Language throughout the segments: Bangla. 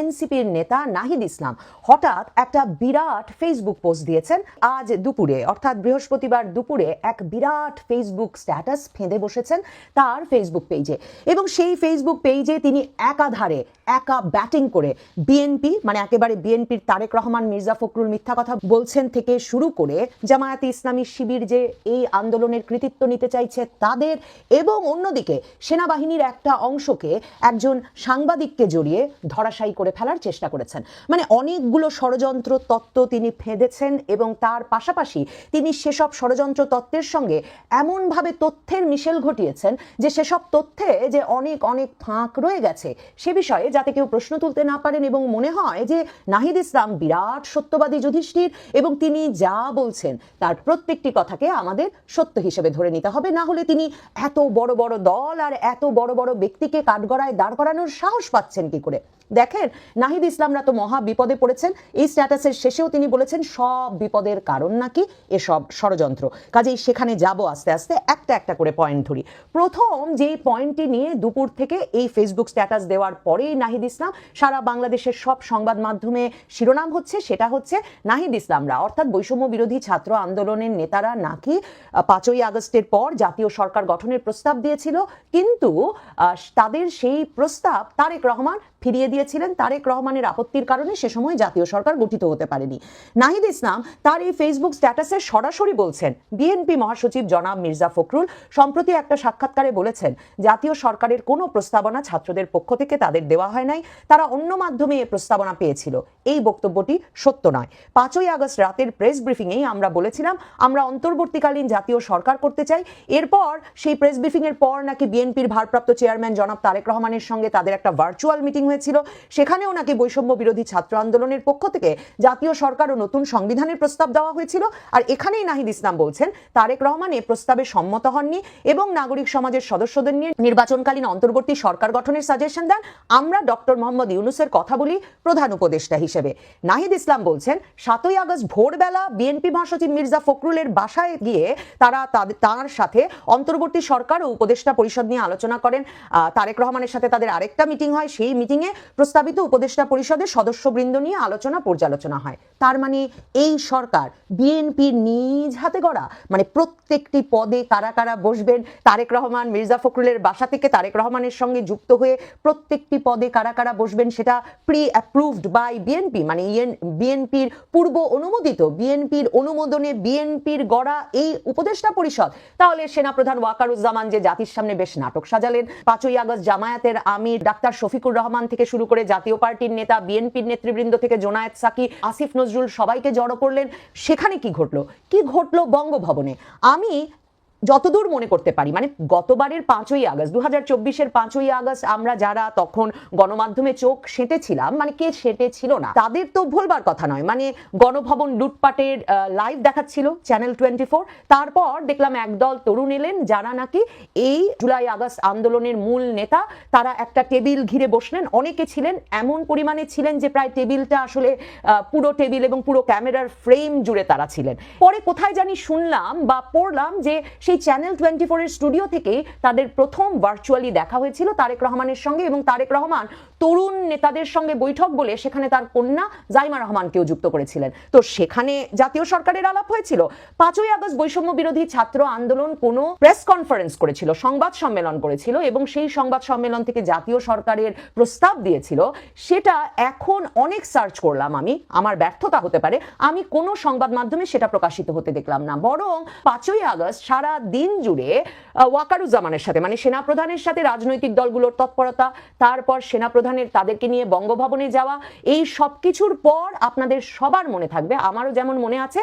এনসিপির নেতা নাহিদ ইসলাম হঠাৎ একটা বিরাট ফেসবুক পোস্ট দিয়েছেন আজ দুপুরে, অর্থাৎ বৃহস্পতিবার দুপুরে এক বিরাট ফেসবুক স্ট্যাটাস ফেঁদে বসেছেন তার ফেসবুক পেজে এবং সেই ফেসবুক পেজে তিনি একাধারে, একা ব্যাটিং করে বিএনপি মানে একেবারে বিএনপির তারেক রহমান, মির্জা ফখরুল মিথ্যা কথা বলছেন থেকে শুরু করে জামায়াতে ইসলামী শিবির যে এই আন্দোলনের কৃতিত্ব নিতে চাইছে তাদের এবং অন্যদিকে সেনাবাহিনীর একটা অংশকে একজন সাংবাদিককে জড়িয়ে ধরাশায়ী করে ফেলার চেষ্টা করেছেন। মানে অনেকগুলো ষড়যন্ত্র তত্ত্ব তিনি ফেঁদেছেন এবং তার পাশাপাশি তিনি সেসব ষড়যন্ত্র তত্ত্বের সঙ্গে এমনভাবে তথ্যের মিশেল ঘটিয়েছেন যে সেসব তথ্যে যে অনেক অনেক ফাঁক রয়ে গেছে সে বিষয়ে যাতে কেউ প্রশ্ন তুলতে না পারেন এবং মনে হয় যে নাহিদ ইসলাম বিরাট সত্যবাদী যুধিষ্ঠির এবং তিনি যা বলছেন তার প্রত্যেকটি কথাকে আমাদের সত্য হিসেবে ধরে নিতে হবে। না হলে তিনি এত বড় বড় দল আর এত বড় বড় ব্যক্তিকে কাঠগড়ায় দাঁড় করানোর সাহস পাচ্ছেন কি করে? দেখেন, নাহিদ ইসলামরা তো মহা বিপদে পড়েছেন। এই স্ট্যাটাসের শেষেও তিনি বলেছেন, সব বিপদের কারণ নাকি এসব ষড়যন্ত্র। কাজেই সেখানে যাব আস্তে আস্তে, একটা একটা করে পয়েন্ট ধরি। প্রথম যেই পয়েন্টটি নিয়ে দুপুর থেকে এই ফেসবুক স্ট্যাটাস দেওয়ার পরেই নাহিদ ইসলাম, সারা বাংলাদেশের সব সংবাদ মাধ্যমে শিরোনাম হচ্ছে, সেটা হচ্ছে নাহিদ ইসলামরা। অর্থাৎ বৈষম্য বিরোধী ছাত্র আন্দোলনের নেতারা নাকি পাঁচই আগস্টের পর জাতীয় সরকার গঠনের প্রস্তাব দিয়েছিল। কিন্তু তাদের সেই প্রস্তাব তারেক রহমান ফিরিয়ে দিয়েছিলেন তারেক রহমানের আপত্তির কারণে সে সময় জাতীয় সরকার গঠিত হতে পারেনি। নাহিদ ইসলাম তার এই ফেসবুক স্ট্যাটাসে সরাসরি বলছেন, বিএনপি মহাসচিব জনাব মির্জা ফখরুল সম্প্রতি একটা সাক্ষাৎকারে বলেছেন, জাতীয় সরকারের কোনো প্রস্তাবনা ছাত্রদের পক্ষ থেকে তাদের দেওয়া হয় নাই, তারা অন্য মাধ্যমে এই প্রস্তাবনা পেয়েছিল। এই বক্তব্যটি সত্য নয়। পাঁচই আগস্ট রাতের প্রেস ব্রিফিংয়েই আমরা বলেছিলাম, আমরা অন্তর্বর্তীকালীন জাতীয় সরকার করতে চাই। এরপর সেই প্রেস ব্রিফিংয়ের পর নাকি বিএনপির ভারপ্রাপ্ত চেয়ারম্যান জনাব তারেক রহমানের সঙ্গে তাদের একটা ভার্চুয়াল মিটিং হয়েছিল। সেখানেও নাকি বৈষম্য বিরোধী ছাত্র আন্দোলনের পক্ষ থেকে জাতীয় সরকার ও নতুন সংবিধানের প্রস্তাব দেওয়া হয়েছিল। আর এখানেই নাহিদ ইসলাম বলছেন, তারেক রহমান এ প্রস্তাবে সম্মত হননি এবং নাগরিক সমাজের সদস্যদের নিয়ে নির্বাচনকালীন অন্তর্বর্তী সরকার গঠনের সাজেশন দেন। আমরা ডক্টর মোহাম্মদ ইউনুসের কথা বলি প্রধান উপদেষ্টা হিসেবে। নাহিদ ইসলাম বলছেন, সাতই আগস্ট ভোরবেলা বিএনপি মহাসচিব মির্জা ফখরুলের বাসায় গিয়ে তারা তার সাথে অন্তর্বর্তী সরকার ও উপদেষ্টা পরিষদ নিয়ে আলোচনা করেন। তারেক রহমানের সাথে তাদের আরেকটা মিটিং হয়, সেই মিটিংয়ে প্রস্তাবিত উপদেষ্টা পরিষদের সদস্যবৃন্দ নিয়ে আলোচনা পর্যালোচনা হয়। তার মানে এই সরকার বিএনপির নিজ হাতে গড়া মানে প্রত্যেকটি পদে কারা কারা বসবেন, তারেক রহমান, মির্জা ফখরুলের বাসা থেকে তারেক রহমানের সঙ্গে যুক্ত হয়ে প্রত্যেকটি পদে কারা কারা বসবেন সেটা প্রি অ্যাপ্রুভড বাই বিএনপি মানে বিএনপির পূর্ব অনুমোদিত বিএনপির অনুমোদনে বিএনপির গড়া এই উপদেষ্টা পরিষদ। তাহলে সেনাপ্রধান ওয়াকারুজ্জামান যে জাতির সামনে বেশ নাটক সাজালেন, পাঁচই আগস্ট জামায়াতের আমির ডাক্তার শফিকুর রহমান থেকে শুরু করে জাতীয় পার্টির নেতা, বিএনপির নেতৃবৃন্দ থেকে জোনায়েত সাকি, আসিফ নজরুল সবাইকে জড়ো করলেন। সেখানে কি ঘটলো? কি ঘটলো বঙ্গভবনে? আমি যতদূর মনে করতে পারি মানে গতবারের পাঁচই আগস্ট দু হাজার চব্বিশের পাঁচই আগস্ট আমরা যারা তখন গণমাধ্যমে চোখ সেঁটেছিলাম মানে কে সেঁটেছিল না, তাদের তো ভুলবার কথা নয়। মানে গণভবন লুটপাটের লাইভ দেখাচ্ছিল চ্যানেল টোয়েন্টি ফোর তারপর দেখলাম একদল তরুণ এলেন, যারা নাকি এই জুলাই আগস্ট আন্দোলনের মূল নেতা, তারা একটা টেবিল ঘিরে বসলেন। অনেকে ছিলেন, এমন পরিমাণে ছিলেন যে প্রায় টেবিলটা আসলে পুরো টেবিল এবং পুরো ক্যামেরার ফ্রেম জুড়ে তারা ছিলেন। পরে কোথায় জানি শুনলাম বা পড়লাম যে সেই চ্যানেল টোয়েন্টি ফোরের স্টুডিও থেকে তাদের প্রথম ভার্চুয়ালি দেখা হয়েছিল তারেক রহমানের সঙ্গে এবং তারেক রহমান তরুণ নেতাদের সঙ্গে বৈঠক বলে সেখানে তার কন্যা জাইমা রহমানকেও যুক্ত করেছিলেন। তো সেখানে জাতীয় সরকারের আলাপ হয়েছিল। পাঁচই আগস্ট বৈষম্য বিরোধী ছাত্র আন্দোলন কোনো প্রেস কনফারেন্স করেছিল, সংবাদ সম্মেলন করেছিল এবং সেই সংবাদ সম্মেলন থেকে জাতীয় সরকারের প্রস্তাব দিয়েছিল। সেটা এখন অনেক সার্চ করলাম আমি, আমার ব্যর্থতা হতে পারে। আমি কোনো সংবাদ মাধ্যমে সেটা প্রকাশিত হতে দেখলাম না। বরং পাঁচই আগস্ট সারা দিন জুড়ে ওয়াকারুজ্জামানের সাথে মানে সেনাপ্রধানের সাথে রাজনৈতিক দলগুলোর তৎপরতা, তারপর সেনাপ্রধানের তাদেরকে নিয়ে বঙ্গভবনে যাওয়া, এই সব কিছুর পর আপনাদের সবার মনে থাকবে। আমারও যেমন মনে আছে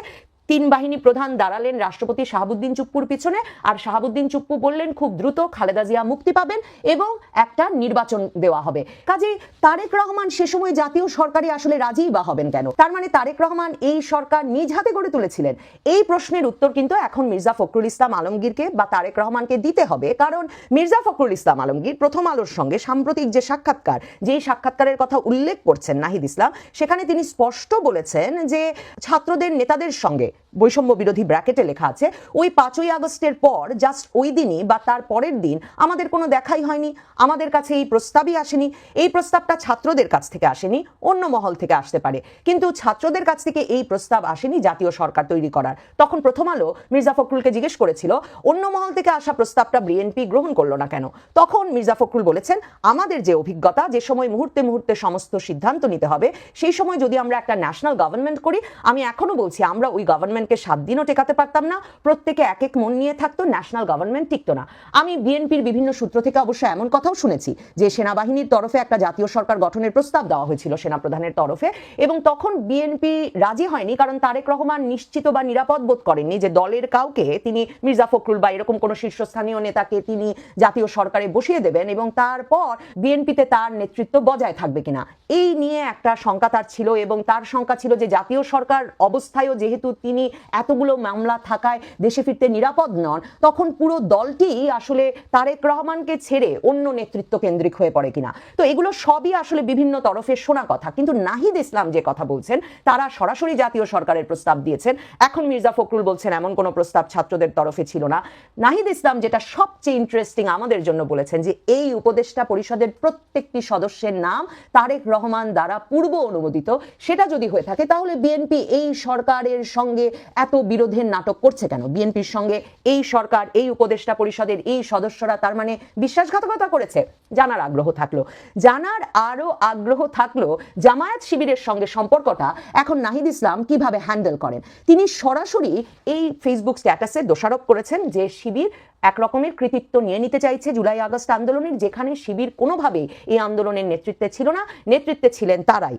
তিন বাহিনী প্রধান দাঁড়ালেন রাষ্ট্রপতি শাহাবুদ্দিন চুপ্পুর পিছনে, আর শাহাবুদ্দিন চুপ্পু বললেন, খুব দ্রুত খালেদা জিয়া মুক্তি পাবেন এবং একটা নির্বাচন দেওয়া হবে। কাজেই তারেক রহমান সে সময় জাতীয় সরকারে আসলে রাজিই বা হবেন কেন? তার মানে তারেক রহমান এই সরকার নিজ হাতে গড়ে তুলেছিলেন। এই প্রশ্নের উত্তর কিন্তু এখন মির্জা ফখরুল ইসলাম আলমগীরকে বা তারেক রহমানকে দিতে হবে। কারণ মির্জা ফখরুল ইসলাম আলমগীর প্রথম আলোর সঙ্গে সাম্প্রতিক যে সাক্ষাৎকার, যেই সাক্ষাৎকারের কথা উল্লেখ করছেন নাহিদ ইসলাম, সেখানে তিনি স্পষ্ট বলেছেন যে ছাত্রদের, নেতাদের সঙ্গে বৈষম্য বিরোধী ব্র্যাকেটে লেখা আছে, ওই পাঁচই আগস্টের পর জাস্ট ওই দিনই বা তার পরের দিন আমাদের কোনো দেখাই হয়নি, আমাদের কাছে এই প্রস্তাবই আসেনি, এই প্রস্তাবটা ছাত্রদের কাছ থেকে আসেনি, অন্য মহল থেকে আসতে পারে। কিন্তু ছাত্রদের কাছ থেকে এই প্রস্তাব আসেনি জাতীয় সরকার তৈরি করার। তখন প্রথম আলো মির্জা ফখরুলকে জিজ্ঞেস করেছিল, অন্য মহল থেকে আসা প্রস্তাবটা বিএনপি গ্রহণ করল না কেন? তখন মির্জা ফখরুল বলেছেন, আমাদের যে অভিজ্ঞতা, যে সময় মুহূর্তে মুহূর্তে সমস্ত সিদ্ধান্ত নিতে হবে, সেই সময় যদি আমরা একটা ন্যাশনাল গভর্নমেন্ট করি, আমি এখনও বলছি, আমরা ওই গভর্নমেন্টকে সাত দিনও টেকাতে পারতাম না, প্রত্যেকে এক এক মন নিয়ে থাকতো, ন্যাশনাল গভর্নমেন্ট টিকতো না। আমি বিএনপির বিভিন্ন সূত্র থেকে অবশ্য এমন কথাও শুনেছি যে সেনাবাহিনীর তরফে একটা জাতীয় সরকার গঠনের প্রস্তাব দেওয়া হয়েছিল সেনাপ্রধানের তরফে, এবং তখন বিএনপি রাজি হয়নি কারণ তারেক রহমান নিশ্চিত বা নিরাপদ বোধ করেননি যে দলের কাউকে তিনি মির্জা ফখরুল বা এরকম কোনো শীর্ষস্থানীয় নেতাকে তিনি জাতীয় সরকারে বসিয়ে দেবেন এবং তারপর বিএনপিতে তার নেতৃত্ব বজায় থাকবে কিনা। এই নিয়ে একটা শঙ্কা তার ছিল এবং তার শঙ্কা ছিল যে জাতীয় সরকার অবস্থায়ও যেহেতু তিনি এতগুলো মামলা থাকায় দেশে ফিরতে নিরাপদ নন, তখন পুরো দলটি আসলে তারেক রহমানকে ছেড়ে অন্য নেতৃত্ব কেন্দ্রিক হয়ে পড়ে কিনা। তো এগুলো সবই আসলে বিভিন্ন তরফের শোনা কথা, কিন্তু নাহিদ ইসলাম যে কথা বলছেন, তারা সরাসরি জাতীয় সরকারের প্রস্তাব দিয়েছেন। এখন মির্জা ফখরুল বলছেন, এমন কোনো প্রস্তাব ছাত্রদের তরফে ছিল না। নাহিদ ইসলাম যেটা সবচেয়ে ইন্টারেস্টিং আমাদের জন্য বলেছেন যে, এই উপদেষ্টা পরিষদের প্রত্যেকটি সদস্যের নাম তারেক রহমান দ্বারা পূর্ব অনুমোদিত। সেটা যদি হয়ে থাকে, তাহলে বিএনপি এই সরকারের সঙ্গে এত বিরোধের নাটক করছে কেন? বিএনপির সঙ্গে এই সরকার, এই উপদেষ্টা পরিষদের এই সদস্যরা তার মানে বিশ্বাসঘাতকতা করেছে? জানার আগ্রহ থাকল। জানার আরও আগ্রহ থাকল জামায়াত শিবিরের সঙ্গে সম্পর্কটা। এখন নাহিদ ইসলাম কীভাবে হ্যান্ডেল করেন? তিনি সরাসরি এই ফেসবুক স্ট্যাটাসে দোষারোপ করেছেন যে শিবির এক রকমের কৃতিত্ব নিয়ে নিতে চাইছে। জুলাই আগস্ট আন্দোলনের যেখানে শিবির কোনোভাবেই এই আন্দোলনের নেতৃত্বে ছিল না। নেতৃত্বে ছিলেন তারাই।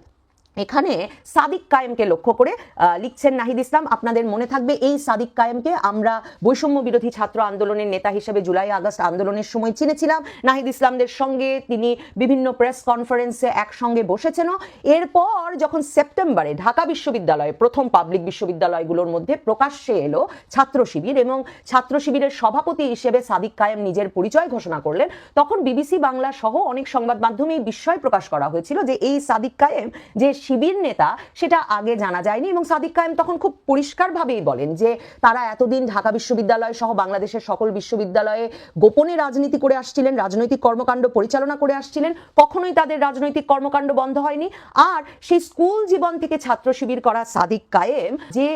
এখানে সাদিক কায়েমকে লক্ষ্য করে লিখছেন নাহিদ ইসলাম। আপনাদের মনে থাকবে এই সাদিক কায়েমকে আমরা বৈষম্য বিরোধী ছাত্র আন্দোলনের নেতা হিসেবে জুলাই আগস্ট আন্দোলনের সময় চিনেছিলাম। নাহিদ ইসলামদের সঙ্গে তিনি বিভিন্ন প্রেস কনফারেন্সে একসঙ্গে বসেছেন এরপর যখন সেপ্টেম্বরে ঢাকা বিশ্ববিদ্যালয়ে প্রথম পাবলিক বিশ্ববিদ্যালয়গুলোর মধ্যে প্রকাশ্যে এলো ছাত্র শিবির এবং ছাত্র শিবিরের সভাপতি হিসেবে সাদিক কায়েম নিজের পরিচয় ঘোষণা করলেন। তখন বিবিসি বাংলা সহ অনেক সংবাদ মাধ্যমে বিস্ময় প্রকাশ করা হয়েছিল যে এই সাদিক কায়েম যে শিবির নেতা সেটা আগে জানা যায়নি এবং সাদিক কায়েম তখন খুব পরিষ্কারভাবেই বলেন যে তারা এতদিন ঢাকা বিশ্ববিদ্যালয় সহ বাংলাদেশের সকল বিশ্ববিদ্যালয়ে গোপনে রাজনীতি করে আসছিলেন, রাজনৈতিক কর্মকাণ্ড পরিচালনা করে আসছিলেন। কখনোই তাদের রাজনৈতিক কর্মকাণ্ড বন্ধ হয়নি। আর সেই স্কুল জীবন থেকে ছাত্র শিবির করা সাদিক কায়েম যে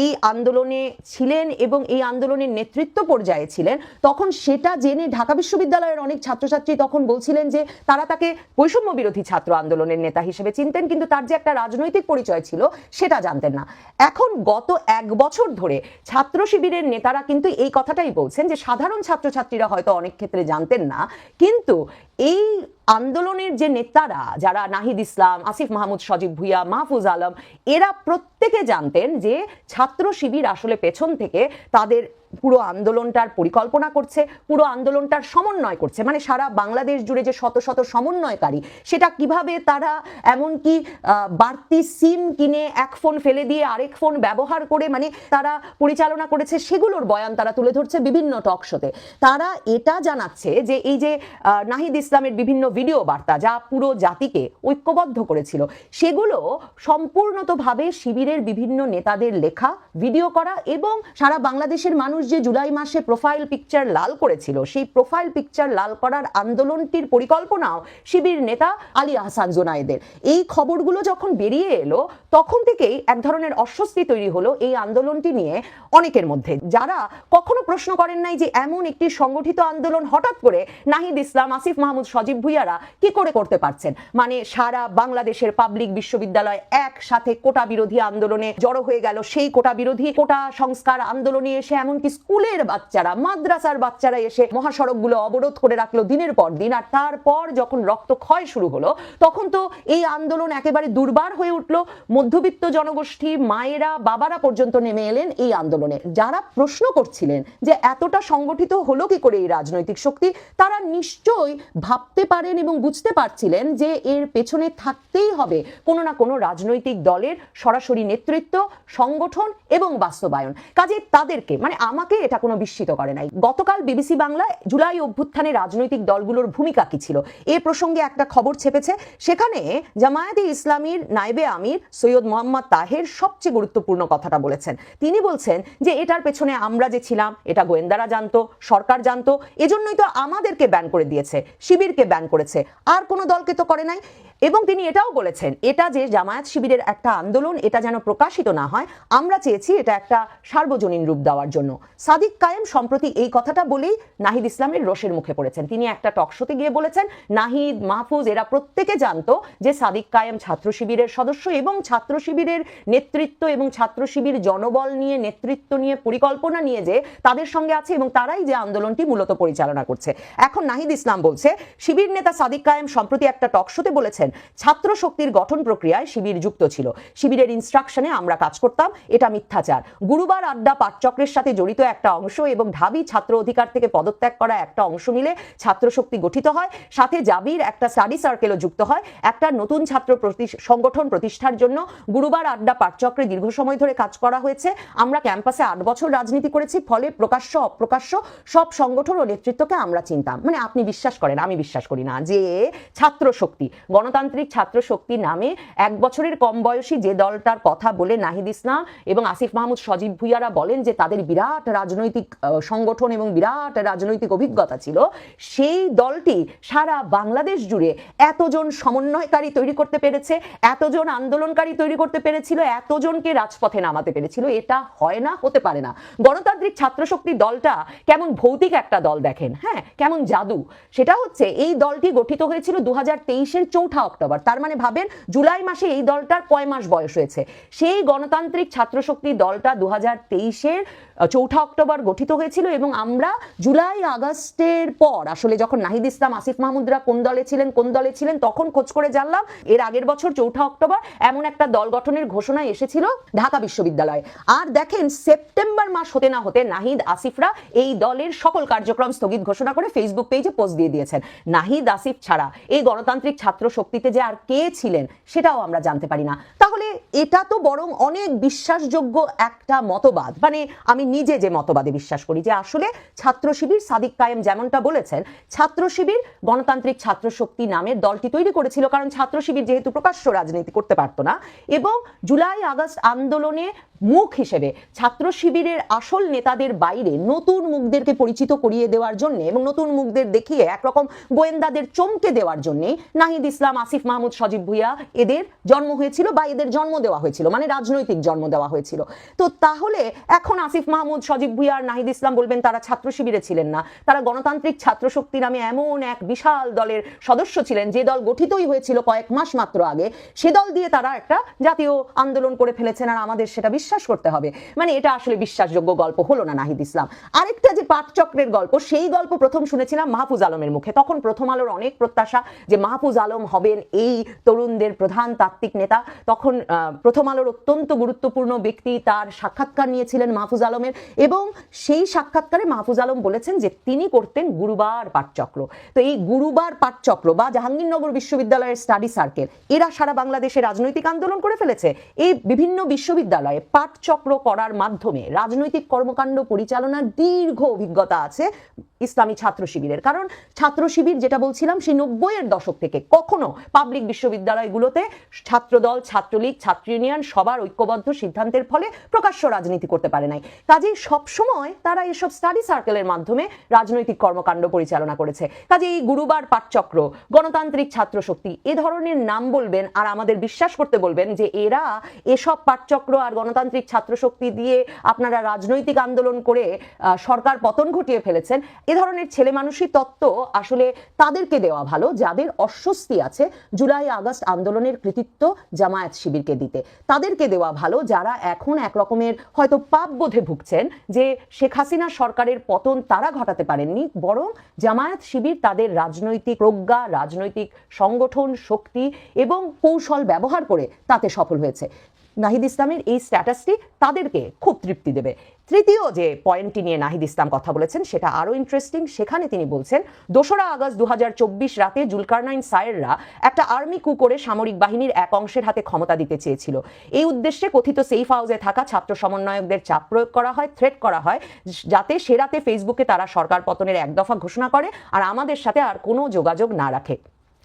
এই আন্দোলনে ছিলেন এবং এই আন্দোলনের নেতৃত্ব পর্যায়ে ছিলেন, তখন সেটা জেনে ঢাকা বিশ্ববিদ্যালয়ের অনেক ছাত্রছাত্রী তখন বলছিলেন যে তারা তাকে বৈষম্য বিরোধী ছাত্র আন্দোলনের নেতা হিসেবে চিনতেন, কিন্তু তার যে একটা রাজনৈতিক পরিচয় ছিল সেটা জানতেন না। এখন গত এক বছর ধরে ছাত্র শিবিরের নেতারা কিন্তু এই কথাটাই বলছেন যে সাধারণ ছাত্রছাত্রীরা হয়তো অনেক ক্ষেত্রে জানতেন না, কিন্তু এই আন্দোলনের যে নেতারা, যারা নাহিদ ইসলাম, আসিফ মাহমুদ, সজীব ভুইয়া, মাহফুজ আলম, এরা প্রত্যেকে জানতেন যে ছাত্র শিবির আসলে পেছন থেকে তাদের পুরো আন্দোলনটার পরিকল্পনা করছে, পুরো আন্দোলনটার সমন্বয় করছে। মানে সারা বাংলাদেশ জুড়ে যে শত শত সমন্বয়কারী, সেটা কীভাবে তারা এমনকি বাড়তি সিম কিনে এক ফোন ফেলে দিয়ে আরেক ফোন ব্যবহার করে মানে তারা পরিচালনা করেছে, সেগুলোর বয়ান তারা তুলে ধরছে বিভিন্ন টক শোতে। তারা এটা জানাচ্ছে যে এই যে নাহিদ ইসলামের বিভিন্ন ভিডিও বার্তা যা পুরো জাতিকে ঐক্যবদ্ধ করেছিল, সেগুলো সম্পূর্ণতভাবে শিবিরের বিভিন্ন নেতাদের লেখা, ভিডিও করা এবং সারা বাংলাদেশের মানুষ যে জুলাই মাসে প্রোফাইল পিকচার লাল করেছিল, সেই প্রোফাইল পিকচার লাল করার আন্দোলনটির পরিকল্পনাও শিবির নেতা আলী আহসান জোনায়েদের এই খবরগুলো যখন বেরিয়ে এলো, তখন থেকেই এক ধরনের অস্বস্তি তৈরি হলো এই আন্দোলনটি নিয়ে অনেকের মধ্যে। যারা কখনো প্রশ্ন করেন নাই যে এমন একটি সংগঠিত আন্দোলন হঠাৎ করে নাহিদ ইসলাম, আসিফ মাহমুদ, সজীব ভুইয়ারা কি করে করতে পারছেন? মানে সারা বাংলাদেশের পাবলিক বিশ্ববিদ্যালয় একসাথে কোটা বিরোধী আন্দোলনে জড়ো হয়ে গেল, সেই কোটা বিরোধী কোটা সংস্কার আন্দোলনে এসে এমনকি স্কুলের বাচ্চারা, মাদ্রাসার বাচ্চারা এসে মহাসড়কগুলো অবরোধ করে রাখল দিনের পর দিন। আর তারপর যখন রক্তক্ষয় শুরু হলো, তখন তো এই আন্দোলন একেবারে দুর্বার হয়ে উঠল। মধ্যবিত্ত জনগোষ্ঠী, মায়েরা, বাবারা পর্যন্ত নেমে এলেন এই আন্দোলনে। যারা প্রশ্ন করছিলেন যে এতটা সংগঠিত হলো কি করে এই রাজনৈতিক শক্তি, তারা নিশ্চয়ই ভাবতে পারেন এবং বুঝতে পারছিলেন যে এর পেছনে থাকতেই হবে কোনো না কোনো রাজনৈতিক দলের সরাসরি নেতৃত্ব, সংগঠন এবং বাস্তবায়ন। কাজে তাদেরকে মানে আমার আমাকে এটা কোনো বিস্মিত করে নাই। গতকাল বিবিসি বাংলায় জুলাই অভ্যুত্থানে রাজনৈতিক দলগুলোর ভূমিকা কি ছিল? এ প্রসঙ্গে একটা খবর ছেপেছে। সেখানে জামায়াতে ইসলামীর নাইবে আমির সৈয়দ মোহাম্মদ তাহের সবচেয়ে গুরুত্বপূর্ণ কথাটা বলেছেন। তিনি বলছেন যে, এটার পেছনে আমরা যে ছিলাম, এটা গোয়েন্দারা জানতো, সরকার জানতো, এজন্যই তো আমাদেরকে ব্যান করে দিয়েছে, শিবিরকে ব্যান করেছে। আর কোনো দলকে তো করে নাই। এবং তিনি এটাও বলেছেন, এটা যে জামায়াত শিবিরের একটা আন্দোলন, এটা যেন প্রকাশিত না হয়, আমরা চেয়েছি এটা একটা সার্বজনীন রূপ দেওয়ার জন্য। সাদিক কায়েম সম্প্রতি এই কথাটা বলেই নাহিদ ইসলামের রোষের মুখে পড়েছেন। তিনি একটা টকশোতে গিয়ে বলেছেন, নাহিদ, মাহফুজ এরা প্রত্যেকে জানতো যে সাদিক কায়েম ছাত্র শিবিরের সদস্য এবং ছাত্র শিবিরের নেতৃত্ব এবং ছাত্র শিবির জনবল নিয়ে, নেতৃত্ব নিয়ে পরিকল্পনা নিয়ে যে তাদের সঙ্গে আছে এবং তারাই যে আন্দোলনটি মূলত পরিচালনা করছে। এখন নাহিদ ইসলাম বলছে, শিবির নেতা সাদিক কায়েম সম্প্রতি একটা টকশোতে বলেছেন ছাত্র শক্তির গঠন প্রক্রিয়ায় শিবির যুক্ত ছিল। শিবিরের ইনস্ট্রাকশনে আমরা কাজ করতাম, এটা মিথ্যাচার। গুরুবার আড্ডা পাঠচক্রের সাথে জড়িত একটা অংশ এবং ঢাবি ছাত্র অধিকার থেকে পদত্যাগ করা একটা অংশ মিলে ছাত্র শক্তি গঠিত হয়। সাথে জাবির একটা স্টাডি সার্কেলও যুক্ত হয়। একটা নতুন ছাত্র সংগঠন প্রতিষ্ঠার জন্য গুরুবার আড্ডা পাঠচক্রে দীর্ঘ সময় ধরে কাজ করা হয়েছে। আমরা ক্যাম্পাসে আট বছর রাজনীতি করেছি, ফলে প্রকাশ্য, অপ্রকাশ্য সব সংগঠন ও নেতৃত্বকে আমরা চিনতাম। মানে আপনি বিশ্বাস করেন, আমি বিশ্বাস করি না যে ছাত্র শক্তি গণতান্ত্রিক ছাত্র শক্তি নামে এক বছরের কম বয়সী যে দলটার কথা বলে নাহিদ ইসলাম এবং আসিফ মাহমুদ সজীব ভুইয়ারা বলেন যে তাদের বিরাট রাজনৈতিক সংগঠন এবং বিরাট রাজনৈতিক অভিজ্ঞতা ছিল। সেই দলটি সারা বাংলাদেশ জুড়ে এতজন সমন্বয়কারী তৈরি করতে পেরেছে, এতজন আন্দোলনকারী তৈরি করতে পেরেছিল, এতজনকে রাজপথে নামাতে পেরেছিল। এটা হয় না, হতে পারে না। গণতান্ত্রিক ছাত্র শক্তি দলটা কেমন ভৌতিক একটা দল দেখেন হ্যাঁ? কেমন জাদু। সেটা হচ্ছে এই দলটি গঠিত হয়েছিল দু হাজার তেইশের চৌঠা অক্টোবর। তার মানে ভাবেন জুলাই মাসে এই দলটার কয় মাস বয়স হয়েছে? সেই গণতান্ত্রিক ছাত্রশক্তি দলটা দু হাজার তেইশের চৌঠা অক্টোবর গঠিত হয়েছিল এবং আমরা জুলাই আগস্টের পর, আসলে যখন নাহিদ ইসলাম, আসিফ মাহমুদরা কোন দলে ছিলেন, কোন দলে ছিলেন, তখন খোঁজ করে জানলাম এর আগের বছর চৌঠা অক্টোবর এমন একটা দল গঠনের ঘোষণা এসেছিল ঢাকা বিশ্ববিদ্যালয়ে। আর দেখেন, সেপ্টেম্বর মাস হতে না হতে নাহিদ, আসিফরা এই দলের সকল কার্যক্রম স্থগিত ঘোষণা করে ফেসবুক পেজে পোস্ট দিয়ে দিয়েছেন। নাহিদ, আসিফ ছাড়া এই গণতান্ত্রিক ছাত্র শক্তিতে যে আর কে ছিলেন, সেটাও আমরা জানতে পারি না। তাহলে এটা তো বরং অনেক বিশ্বাসযোগ্য একটা মতবাদ। মানে আমি নিজে যে মতবাদে বিশ্বাস করি যে আসলে ছাত্র শিবির সাদিক কায়েম যেমনটা বলেছেন, ছাত্র শিবির গণতান্ত্রিক ছাত্র শক্তি নামের দলটি তৈরি করেছিল, কারণ ছাত্র শিবির যেহেতু প্রকাশ্য রাজনীতি করতে পারতো না। এবং জুলাই আগস্ট আন্দোলনে মুখ হিসেবে ছাত্র শিবিরের আসল নেতাদের বাইরে নতুন মুখদেরকে পরিচিত করিয়ে দেওয়ার জন্য এবং নতুন মুখদের দেখিয়ে একরকম গোয়েন্দাদের চমকে দেওয়ার জন্য নাহিদ ইসলাম, আসিফ মাহমুদ, সজীব ভুইয়া এদের জন্ম হয়েছিল বা এদের জন্ম দেওয়া হয়েছিল মানে রাজনৈতিক জন্ম দেওয়া হয়েছিল। তো তাহলে এখন আসিফ মাহমুদ, সজীব ভুইয়া আর নাহিদ ইসলাম বলবেন তারা ছাত্র শিবিরে ছিলেন না। তারা গণতান্ত্রিক ছাত্র শক্তি নামে এমন এক বিশাল দলের সদস্য ছিলেন যে দল গঠিতই হয়েছিল কয়েক মাস মাত্র আগে। সে দল দিয়ে তারা একটা জাতীয় আন্দোলন করে ফেলেছেন আর আমাদের সেটা বিশ্বাস করতে হবে। মানে এটা আসলে বিশ্বাসযোগ্য গল্প হলো না নাহিদ ইসলাম। আরেকটা যে পাঠচক্রের গল্প, সেই গল্প প্রথম শুনেছিলাম মাহফুজ আলমের মুখে। তখন প্রথম আলোর অনেক প্রত্যাশা যে মাহফুজ আলম হবেন এই তরুণদের প্রধান তাত্ত্বিক নেতা। তখন প্রথম আলোর অত্যন্ত গুরুত্বপূর্ণ ব্যক্তি তার সাক্ষাৎকার নিয়েছিলেন মাহফুজ আলমের এবং সেই সাক্ষাৎকারে মাহফুজ আলম বলেছেন যে তিনি করতেন গুরুবার পাঠচক্র। তো এই গুরুবার পাঠচক্র বা জাহাঙ্গীরনগর বিশ্ববিদ্যালয়ের স্টাডি সার্কেল, এরা সারা বাংলাদেশে রাজনৈতিক আন্দোলন করে ফেলেছে। এই বিভিন্ন বিশ্ববিদ্যালয়ে পাঠচক্র করার মাধ্যমে রাজনৈতিক কর্মকাণ্ড পরিচালনার দীর্ঘ অভিজ্ঞতা আছে ইসলামী ছাত্র শিবিরের। কারণ ছাত্র শিবির যেটা বলছিলাম, সেই নব্বইয়ের দশক থেকে কখনো পাবলিক বিশ্ববিদ্যালয়গুলোতে ছাত্রদল, ছাত্রলীগ, ছাত্র ইউনিয়ন সবার ঐক্যবদ্ধ সিদ্ধান্তের ফলে প্রকাশ্য রাজনীতি করতে পারে নাই। কাজেই সবসময় তারা এসব স্টাডি সার্কেলের মাধ্যমে রাজনৈতিক কর্মকাণ্ড পরিচালনা করেছে। কাজে এই গুরুবার পাঠচক্র, গণতান্ত্রিক ছাত্র শক্তি, এ ধরনের নাম বলবেন আর আমাদের বিশ্বাস করতে বলবেন যে এরা এসব পাঠচক্র আর গণতান্ত্রিক ছাত্র শক্তি দিয়ে আপনারা রাজনৈতিক আন্দোলন করে সরকার পতন ঘটিয়ে ফেলেছেন, এ ধরনের ছেলে মানুষই তত্ত্ব আসলে তাদেরকে দেওয়া ভালো, যাদের অস্বস্তি আছে জুলাই, আগস্ট আন্দোলনের কৃতিত্ব জামায়াত শিবিরকে দিতে। তাদেরকে দেওয়া ভালো যারা এখন এক রকমের হয়তো পাপ বোধে ভুগছেন যে শেখ হাসিনা সরকারের পতন তারা ঘটাতে পারেননি, বরং জামায়াত শিবির তাদের রাজনৈতিক প্রজ্ঞা, রাজনৈতিক সংগঠন, শক্তি এবং কৌশল ব্যবহার করে তাতে সফল হয়েছে। নাহিদ ইসলামের এই স্ট্যাটাসটি তাদেরকে খুব তৃপ্তি দেবে। তৃতীয় যে পয়েন্টটি নিয়ে নাহিদ ইসলাম কথা বলেছেন, সেটা আরও ইন্টারেস্টিং সেখানে তিনি বলছেন, দোসরা আগস্ট দু হাজার চব্বিশ রাতে জুলকারনাইন সায়েররা একটা আর্মি কু করে সামরিক বাহিনীর এক অংশের হাতে ক্ষমতা দিতে চেয়েছিল। এই উদ্দেশ্যে কথিত সেফ হাউসে থাকা ছাত্র সমন্বয়কদের চাপ প্রয়োগ করা হয় থ্রেট করা হয়, যাতে সে রাতে ফেসবুকে তারা সরকার পতনের এক দফা ঘোষণা করে, আর আমাদের সাথে আর কোনো যোগাযোগ না রাখে।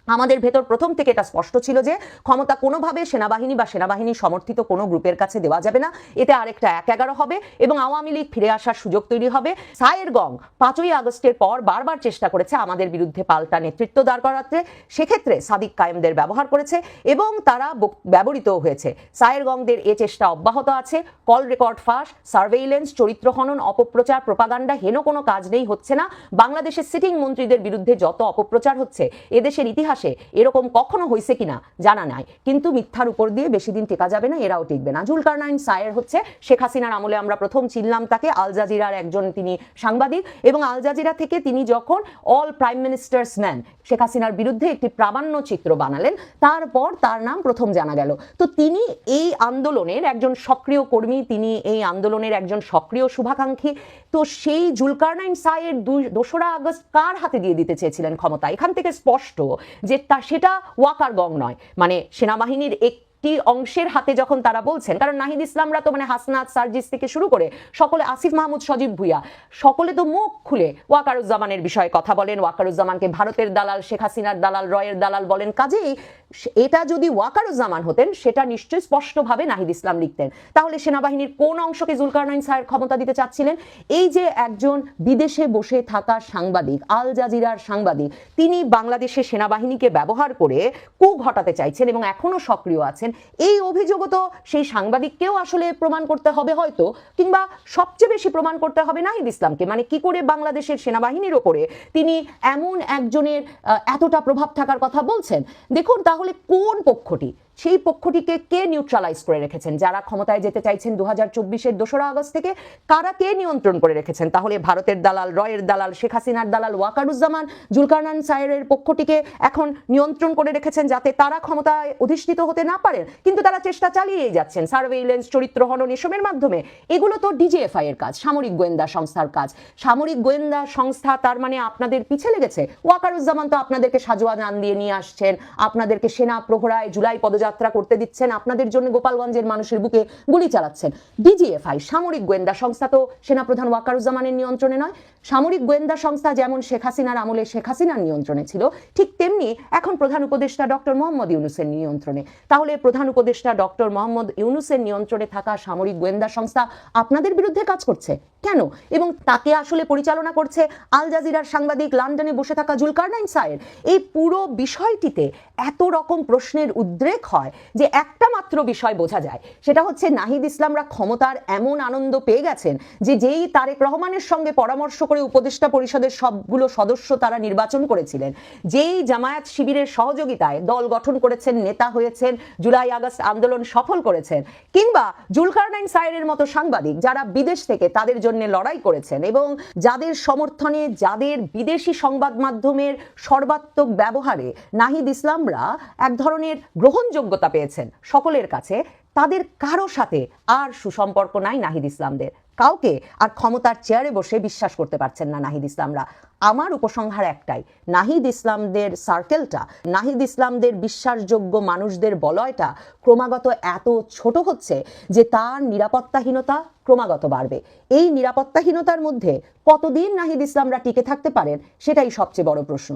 আমাদের ভেতর প্রথম থেকে এটা স্পষ্ট ছিল যে ক্ষমতা কোনোভাবে সেনাবাহিনী বা সেনাবাহিনী সমর্থিত কোনো গ্রুপের কাছে দেওয়া যাবে না। এতে আরেকটা এক এগারো হবে এবং আওয়ামী লীগ ফিরে আসার সুযোগ তৈরি হবে। সায়ের গং পাঁচই আগস্টের পর বারবার চেষ্টা করেছে আমাদের বিরুদ্ধে পাল্টা নেতৃত্ব দাঁড় করাতে। সেক্ষেত্রে সাদিক কায়েমদের ব্যবহার করেছে এবং তারা ব্যবহৃত হয়েছে। সায়ের গংদের এ চেষ্টা অব্যাহত আছে। কল রেকর্ড ফাঁস, সার্ভেইলেন্স, চরিত্র হনন অপপ্রচার, প্রপাগান্ডা হেন কোনো কাজ নেই, হচ্ছে না। বাংলাদেশের সিটিং মন্ত্রীদের বিরুদ্ধে যত অপপ্রচার হচ্ছে, এদেশের ইতিহাসে এরকম কখনো হয়েছে কিনা জানা নাই। কিন্তু মিথ্যার উপর দিয়ে বেশি দিন টেকা যাবে না, এরাও টিকবে না। জুলকারনাইন সায়ের হচ্ছে শেখ হাসিনার আমলে আমরা প্রথম চিনলাম তাকে, আল জাজিরার একজন তিনি সাংবাদিক। এবং আল জাজিরা থেকে তিনি যখন all prime minister's man Sheikh হাসিনার বিরুদ্ধে একটি প্রামাণ্য চিত্র বানালেন, তারপর তার নাম প্রথম জানা গেল। তো তিনি এই আন্দোলনের একজন সক্রিয় কর্মী, তিনি এই আন্দোলনের একজন সক্রিয় শুভাকাঙ্ক্ষী। তো সেই জুলকারনাইন সায়ের দোসরা আগস্ট কার হাতে দিয়ে দিতে চেয়েছিলেন ক্ষমতা? এখান থেকে স্পষ্ট যে তা সেটা ওয়াকার গং নয়। মানে সেনাবাহিনীর একটি অংশের হাতে যখন তারা বলছেন, কারণ নাহিদ ইসলামরা তো মানে হাসনাত, সার্জিস থেকে শুরু করে সকলে আসিফ মাহমুদ, সজীব ভুইয়া, সকলে তো মুখ খুলে ওয়াকারুজ্জামানের বিষয়ে কথা বলেন। ওয়াকারুজ্জামানকে ভারতের দালাল, শেখ হাসিনার দালাল, রয়ের দালাল বলেন, কাজেই এটা যদি ওয়াকারুজ্জামান হতেন, সেটা নিশ্চয়ই স্পষ্টভাবে নাহিদ ইসলাম লিখতেন। তাহলে সেনাবাহিনীর কোন অংশকে জুলকারনাইন সাহের ক্ষমতা দিতে চাচ্ছিলেন? এই যে একজন বিদেশে বসে থাকা সাংবাদিক, আল জাজিরার সাংবাদিক, তিনি বাংলাদেশের সেনাবাহিনীকে ব্যবহার করে কু ঘটাতে চাইছেন এবং এখনও সক্রিয় আছেন এই অভিযোগও তো সেই সাংবাদিককেও আসলে প্রমাণ করতে হবে হয়তো, কিংবা সবচেয়ে বেশি প্রমাণ করতে হবে নাহিদ ইসলামকে। মানে কি করে বাংলাদেশের সেনাবাহিনীর ওপরে তিনি এমন একজনের এতটা প্রভাব থাকার কথা বলছেন? দেখুন তাহলে কোন পক্ষটি? সেই পক্ষটিকে কে নিউট্রালাইজ করে রেখেছেন? যারা ক্ষমতায় যেতে চাইছেন দু হাজার চব্বিশের দোসরা আগস্ট থেকে, কারা কে নিয়ন্ত্রণ করে রেখেছেন? তাহলে ভারতের দালাল, রয়ের দালাল, শেখ হাসিনার দালাল, ওয়াকারুজ্জামান, জুলকারনান সায়ের পক্ষটিকে এখন নিয়ন্ত্রণ করে রেখেছেন যাতে তারা ক্ষমতায় অধিষ্ঠিত হতে না পারেন। কিন্তু তারা চেষ্টা চালিয়েই যাচ্ছেন। সার্ভেইলেন্স চরিত্র হনন এসবের মাধ্যমে। এগুলো তো ডিজিএফআই এর কাজ, সামরিক গোয়েন্দা সংস্থার কাজ। সামরিক গোয়েন্দা সংস্থা তার মানে আপনাদের পিছে লেগেছে? ওয়াকারুজ্জামান তো আপনাদেরকে সাজোয়া নান দিয়ে নিয়ে আসছেন। আপনাদেরকে সেনা প্রহরায় জুলাই পদযাত্রা করতে দিচ্ছেন। আপনাদের জন্য গোপালগঞ্জের মানুষের বুকে গুলি চালাচ্ছেন। ডিজিএফআই সামরিক গোয়েন্দা সংস্থা তো সেনাপ্রধান ওয়াকারুজ্জামানের নিয়ন্ত্রণে নয়। সামরিক গোয়েন্দা সংস্থা যেমন শেখ হাসিনার আমলে শেখ হাসিনার নিয়ন্ত্রণে ছিল, ঠিক তেমনি এখন প্রধান উপদেষ্টা ডক্টর মোহাম্মদ ইউনুসের নিয়ন্ত্রণে। তাহলে প্রধান উপদেষ্টা ডক্টর মোহাম্মদ ইউনুসের নিয়ন্ত্রণে থাকা সামরিক গোয়েন্দা সংস্থা আপনাদের বিরুদ্ধে কাজ করছে? কেন? এবং তাকে আসলে পরিচালনা করছে আল জাজিরার সাংবাদিক লন্ডনে বসে থাকা জুলকারনাইন সায়ের। এই পুরো বিষয়টিতে এত রকম প্রশ্নের উদ্রেক হয় যে একটা মাত্র বিষয় বোঝা যায়। সেটা হচ্ছে নাহিদ ইসলামরা ক্ষমতার এমন আনন্দ পেয়ে গেছেন যে যেই তারেক রহমানের সঙ্গে পরামর্শ করে উপদেষ্টা পরিষদের সবগুলো সদস্য তারা নির্বাচন করেছিলেন। যেই জামায়াত শিবিরের সহযোগিতায় দল গঠন করেছেন, নেতা হয়েছেন, জুলাই আগস্ট আন্দোলন সফল করেছেন, কিংবা জুলকারনাইন সাইরের মতো সাংবাদিক যারা বিদেশ থেকে তাদের জন্য লড়াই করেছেন এবং যাদের সমর্থনে যাদের বিদেশি সংবাদ মাধ্যমের সর্বাত্মক ব্যবহারে নাহিদ ইসলামরা এক ধরনের গ্রহণযোগ্যতা পেয়েছেন সকলের কাছে, তাদের কারও সাথে আর সুসম্পর্ক নাই নাহিদ ইসলামদের। কাউকে আর ক্ষমতার চেয়ারে বসে বিশ্বাস করতে পারছেন না নাহিদ ইসলামরা। আমার উপসংহার একটাই, নাহিদ ইসলামদের সার্কেলটা নাহিদ ইসলামদের বিশ্বাসযোগ্য মানুষদের বলয়টা ক্রমাগত এত ছোট হচ্ছে যে তার নিরাপত্তাহীনতা ক্রমাগত বাড়বে। এই নিরাপত্তাহীনতার মধ্যে কতদিন নাহিদ ইসলামরা টিকে থাকতে পারেন, সেটাই সবচেয়ে বড় প্রশ্ন।